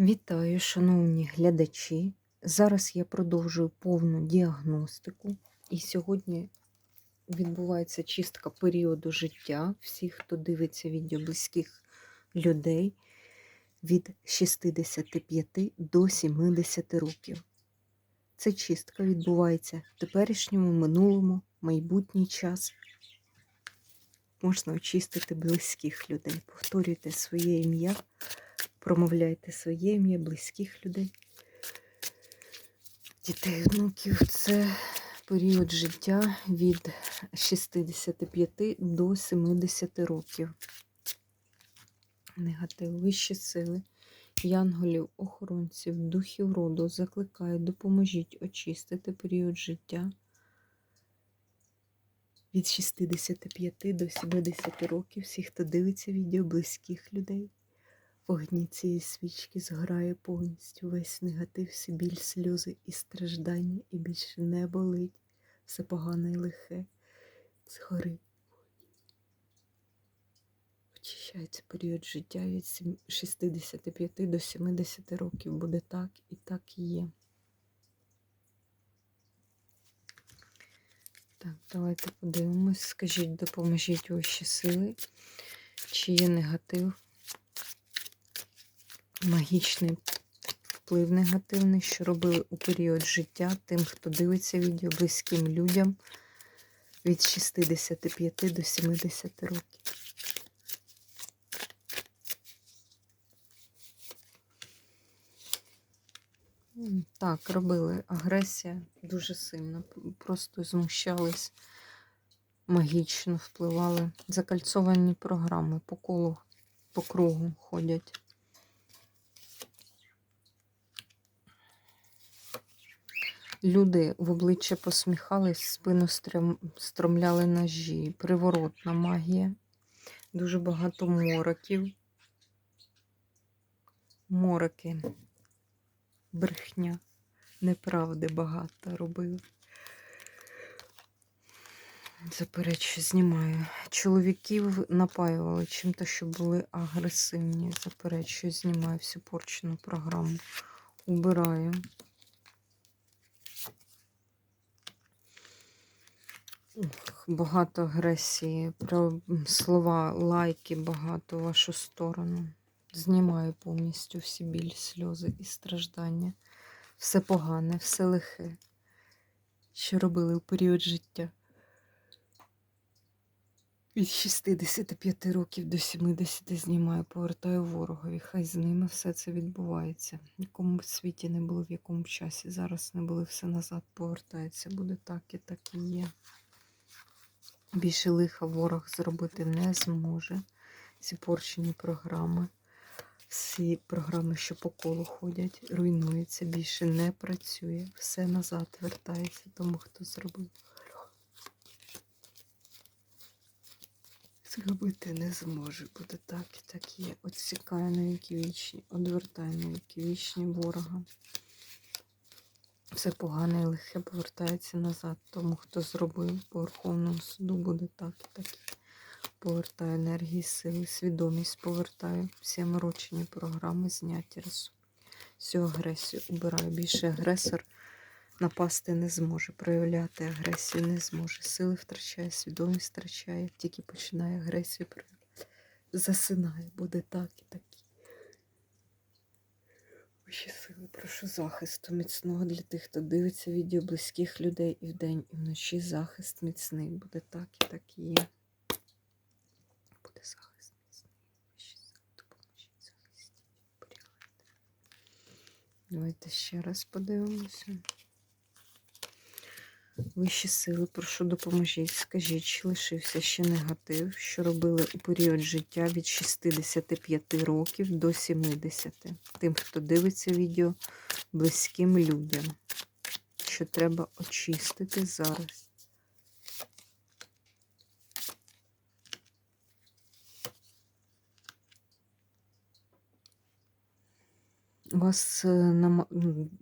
Вітаю, шановні глядачі. Зараз я продовжую повну діагностику, і сьогодні відбувається чистка періоду життя всіх, хто дивиться відео близьких людей від 65 до 70 років. Це чистка відбувається в теперішньому, минулому, майбутній час. Можна очистити близьких людей. Повторюйте своє ім'я. Промовляйте своє ім'я близьких людей. Дітей, внуків це період життя від 65 до 70 років. Негатив, вищі сили, янголів, охоронців, духів роду закликаю, допоможіть очистити період життя від 65 до 70 років. Всіх, хто дивиться відео близьких людей. Вогні цієї свічки зграє повністю весь негатив, всі біль, сльози і страждання, і більше не болить все погане і лихе. Згори. Очищається період життя від 65 до 70 років. Буде так і так і є. Так, давайте подивимось. Скажіть, допоможіть ваші сили, чи є негатив магічний вплив негативний, що робили у період життя тим, хто дивиться відео близьким людям від 65 до 70 років. Так, робили агресія дуже сильно, просто змущались, магічно впливали. Закальцовані програми по колу, по кругу ходять. Люди в обличчя посміхались, спину стрім... стромляли ножі, приворотна магія, дуже багато мороків, мороки, брехня, неправди багато робили. Заперечую, знімаю. Чоловіків напаювали чим-то, що були агресивні. Заперечую, знімаю всю порчену програму. Убираю. Багато агресії, про слова, лайки багато в вашу сторону. Знімаю повністю всі біль, сльози і страждання. Все погане, все лихе, що робили у період життя. Від 65 років до 70 знімаю, повертаю ворогові. Хай з ними все це відбувається. В якому світі не було, в якому часі. Зараз не були, все назад повертається. Буде так і так і є. Більше лиха ворог зробити не зможе. Ці порчені програми, всі програми, що по колу ходять, руйнуються, більше не працює. Все назад вертається тому, хто зробив. Зробити не зможе. Буде так і так є. Отсікає на віки вічні, одвертає на віки вічні ворога. Все погане і лихе повертається назад. Тому хто зробив по Верховному суду, буде так і так. Повертаю енергії, сили, свідомість повертаю. Всі морочені програми зняті раз. Всю агресію убираю. Більше агресор напасти не зможе, проявляти агресію не зможе. Сили втрачає, свідомість втрачає, тільки починає агресію проявляти. Засинає, буде так і так. Вищі сили, прошу захисту міцного для тих, хто дивиться відео близьких людей і вдень, і вночі захист міцний. Буде так і так є. Буде захист міцний. Вищі сили, допоможіть захистіть. Давайте ще раз подивимося. Вищі сили, прошу допоможіть. Скажіть, чи лишився ще негатив, що робили у період життя від 65 років до 70. Тим, хто дивиться відео близьким людям, що треба очистити зараз. У вас е,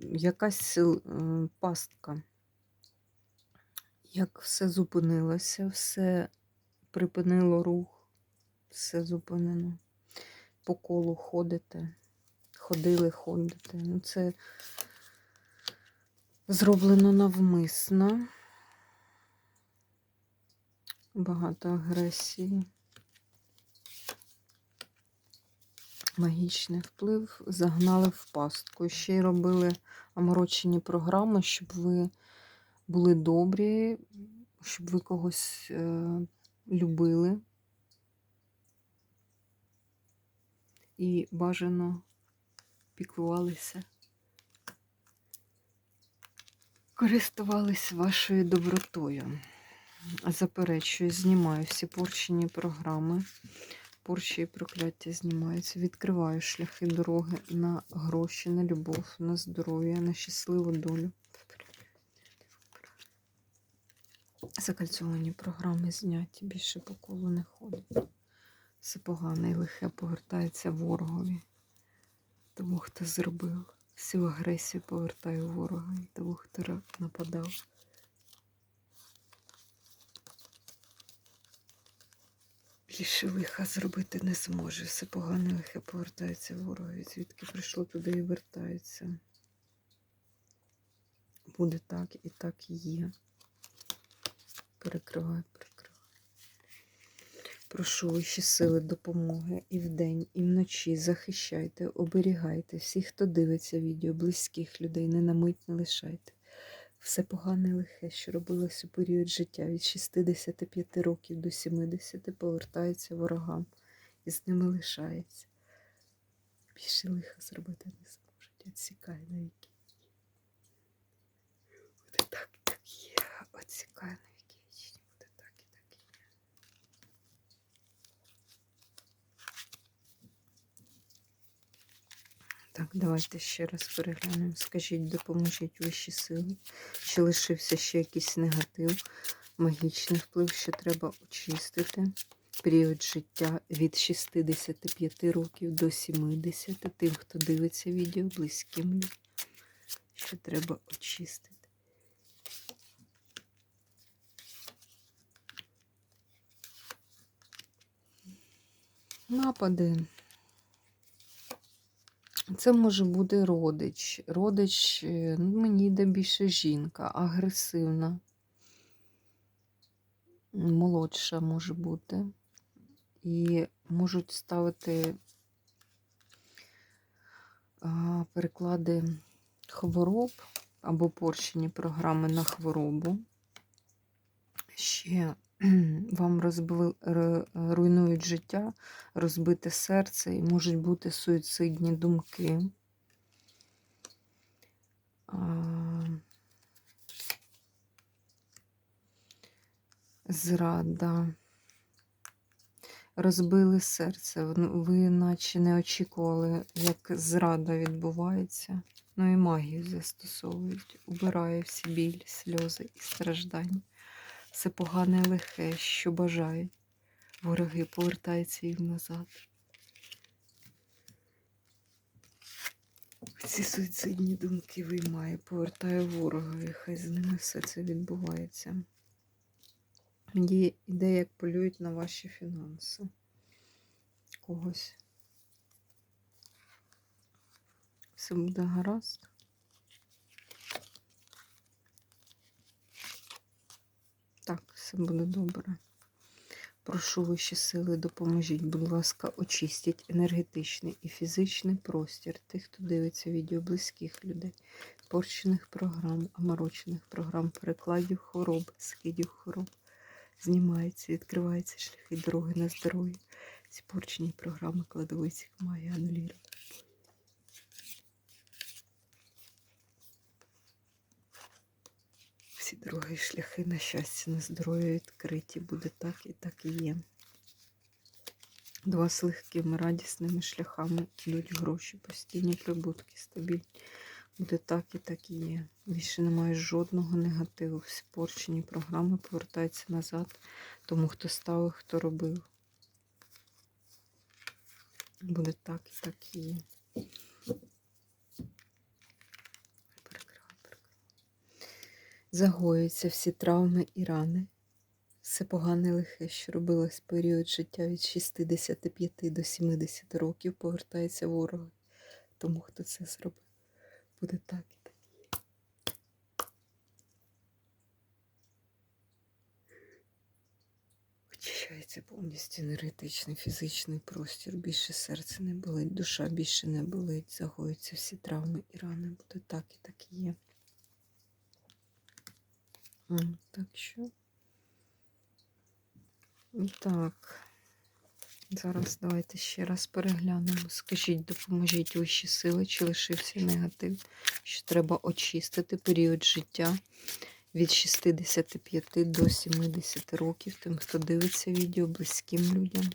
якась е, пастка як все зупинилося, все припинило рух, все зупинено. По колу ходите, ходили, ходите. Ну, це зроблено навмисно. Багато агресії. Магічний вплив загнали в пастку. Ще й робили оморочені програми, щоб ви були добрі, щоб ви когось е, любили. І бажано піклувалися, користувалися вашою добротою. Заперечую, знімаю всі порчені програми. Порчі і прокляття знімаються. Відкриваю шляхи дороги на гроші, на любов, на здоров'я, на щасливу долю. Закальцьовані програми зняті, більше по колу не ходить. Все погане і лихе повертається ворогові. Тому, хто зробив. Всю агресію повертаю ворогові, тому, хто нападав. Більше лиха зробити не зможе. Все погане лихе повертається ворогові. Звідки прийшло туди і вертається. Буде так і так і є. Перекриваю, перекриваю. Прошу вищі сили допомоги і вдень, і вночі захищайте, оберігайте всіх, хто дивиться відео, близьких людей, не на мить не лишайте. Все погане і лихе, що робилось у період життя від 65 років до 70 повертається ворогам і з ними лишається. Більше лиха зробити не зможуть. Отсікай навіки. Буде так, так є. Отсікай навіки вічні. Буде так і так і є. Так, давайте ще раз переглянемо. Скажіть, допоможіть вищі сили. Чи лишився ще якийсь негатив, магічний вплив, що треба очистити. Період життя від 65 років до 70. Тим, хто дивиться відео, близьким що треба очистити. Напади. Це може бути родич. Родич, е, ну, мені йде більше жінка, агресивна, молодша може бути. І можуть ставити переклади хвороб або порчені програми на хворобу. Ще вам розбили, руйнують життя, розбите серце і можуть бути суїцидні думки. Зрада. Розбили серце. Ви наче не очікували, як зрада відбувається. Ну і магію застосовують. Убирає всі біль, сльози і страждання все погане лихе, що бажають. Вороги повертаються їм назад. Ці суїцидні думки виймає, повертає ворога, і хай з ними все це відбувається. Є ідея, як полюють на ваші фінанси. Когось. Все буде гаразд. Так, все буде добре. Прошу вищі сили, допоможіть, будь ласка, очистіть енергетичний і фізичний простір тих, хто дивиться відео близьких людей, порчених програм, оморочених програм, перекладів хвороб, скидів хвороб. Знімається, відкриваються шляхи дороги на здоров'я. Ці порчені програми кладовиці має анулірувати. Дороги шляхи на щастя, на здоров'я відкриті. Буде так і так і є. До вас легкими, радісними шляхами йдуть гроші, постійні прибутки, стабільні. Буде так і так і є. Більше немає жодного негативу. Всі порчені програми повертаються назад, тому хто ставив, хто робив. Буде так і так і є. Загоюються всі травми і рани. Все погане лихе, що робилось в період життя від 65 до 70 років, повертається ворог. тому хто це зробив. Буде так і так. Очищається повністю енергетичний, фізичний простір. Більше серце не болить, душа більше не болить, загоються всі травми і рани. Буде так і так і є. Так що. Так. Зараз давайте ще раз переглянемо. Скажіть, допоможіть вищі сили, чи лишився негатив, що треба очистити період життя від 65 до 70 років, тим, хто дивиться відео близьким людям.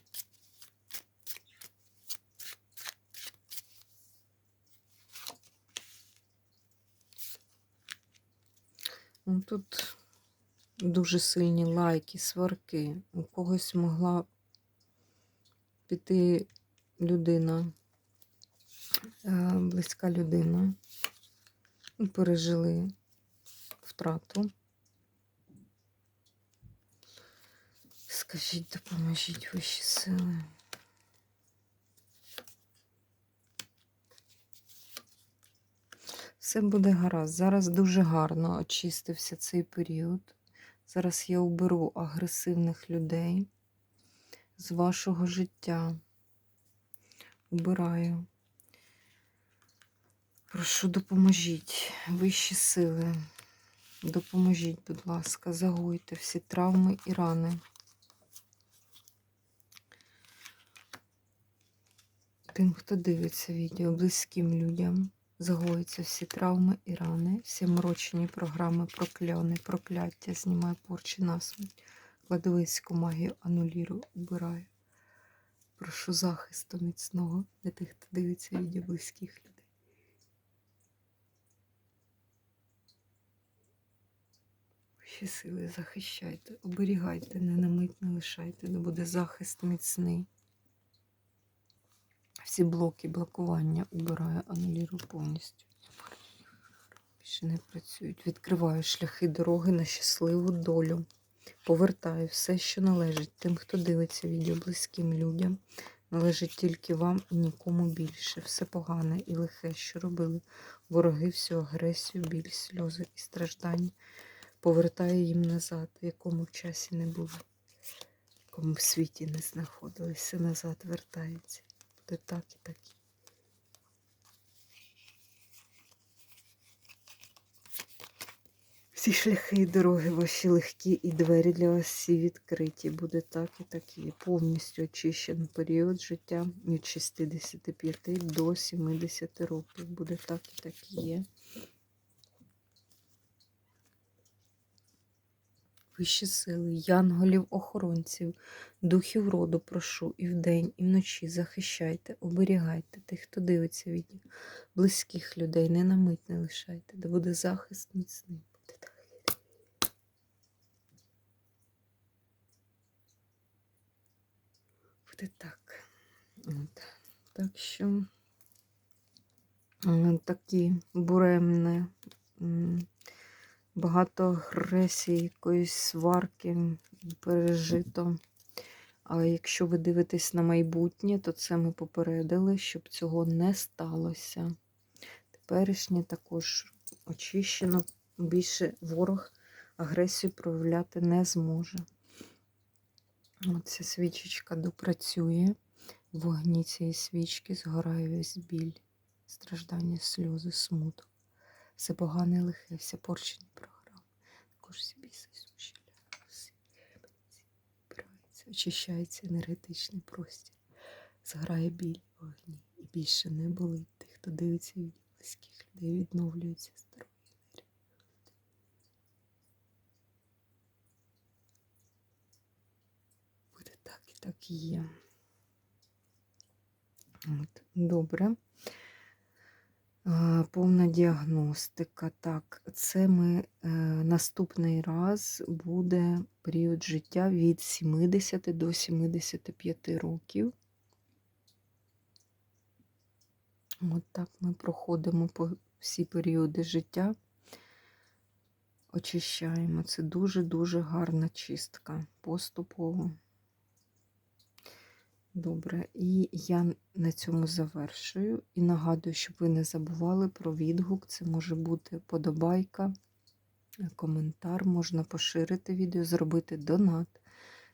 Ну, Тут дуже сильні лайки, сварки. У когось могла піти людина, е, близька людина. Пережили втрату. Скажіть, допоможіть вищі сили. Все буде гаразд. Зараз дуже гарно очистився цей період. Зараз я уберу агресивних людей з вашого життя. Убираю. Прошу, допоможіть, вищі сили. Допоможіть, будь ласка, загойте всі травми і рани. Тим, хто дивиться відео, близьким людям, загоються всі травми і рани, всі морочені програми, прокльони, прокляття, знімаю порчі насмерть, кладовицьку магію анулірую, убираю. Прошу захисту міцного для тих, хто дивиться відео близьких людей. Всі сили захищайте, оберігайте, не на мить не лишайте, де буде захист міцний. Всі блоки блокування убираю, анулірую повністю. Більше не працюють. Відкриваю шляхи дороги на щасливу долю. Повертаю все, що належить тим, хто дивиться відео близьким людям. Належить тільки вам і нікому більше. Все погане і лихе, що робили вороги, всю агресію, біль, сльози і страждання. Повертаю їм назад, в якому часі не було, в якому світі не знаходилися, назад вертається. Буде так і так. Всі шляхи і дороги ваші легкі, і двері для вас всі відкриті. Буде так і так і повністю очищений період життя від 65 до 70 років. Буде так і так є. Вищі сили, янголів, охоронців, духів роду прошу і вдень, і вночі захищайте, оберігайте тих, хто дивиться відео, близьких людей, не на мить не лишайте, де буде захист міцний. Буде. Так. От. Так що такі буремне. Багато агресії, якоїсь сварки пережито. Але якщо ви дивитесь на майбутнє, то це ми попередили, щоб цього не сталося. Теперішнє також очищено, більше ворог агресію проявляти не зможе. Оця свічечка допрацює. В вогні цієї свічки згорає весь біль, страждання, сльози, смуток все погане лихе, все порчені програми. Також всі біси суші, очищається енергетичний простір, зграє біль в вогні. І більше не болить тих, хто дивиться від близьких людей, відновлюється здоров'я. Буде так і так і є. От, добре. Повна діагностика. Так, це ми е, наступний раз буде період життя від 70 до 75 років. От так ми проходимо по всі періоди життя, очищаємо. Це дуже-дуже гарна чистка поступово. Добре, і я на цьому завершую. І нагадую, щоб ви не забували про відгук. Це може бути подобайка, коментар, можна поширити відео, зробити донат.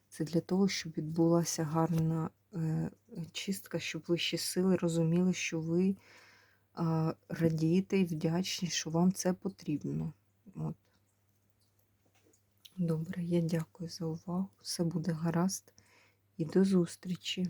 Це для того, щоб відбулася гарна е, чистка, щоб вищі сили розуміли, що ви радієте і вдячні, що вам це потрібно. От. Добре, я дякую за увагу. Все буде гаразд. І до зустрічі!